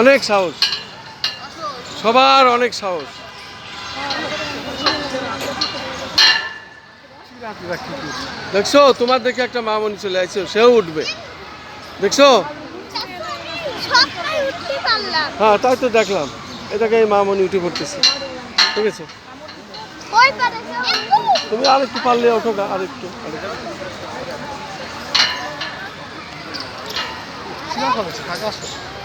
অনেক সাহস। সবার অনেক সাহস। দেখছ তোমার দেখে একটা মামনি চলে আসছে সেও উঠবে। দেখছ? হ্যাঁ তাই তো দেখলাম। এটাকে এই মামনি উঠে পড়তেছে। ঠিক আছে? তুমি আরেকটু পারলে ওঠো গা, আরেকটু। আরেকটু।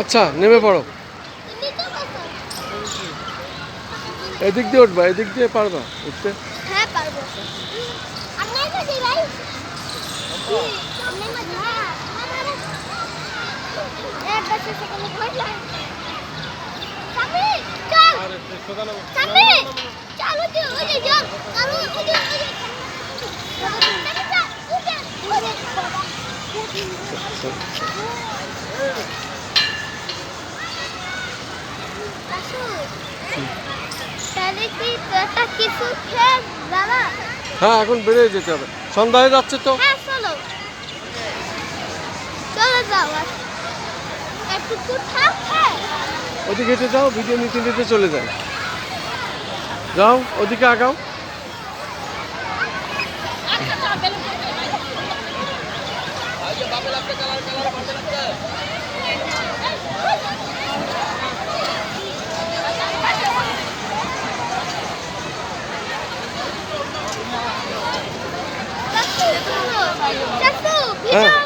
আচ্ছা নেমে পড়ো। এদিক দিয়ে উঠবা এদিক দিয়ে পারবা উঠতে। হ্যাঁ পারব। হ্যাঁ হ্যাঁ এখন বেরিয়ে যেতে হবে। সন্ধ্যা হয়ে যাচ্ছে তো। হ্যাঁ চলো। চলো যাও আর একটু তো থাক ওদিকে হেঁটে যাও ভিডিও নিতে নিতে চলে যায় যাও ওদিকে আগাও। চাচু হ্যাঁ।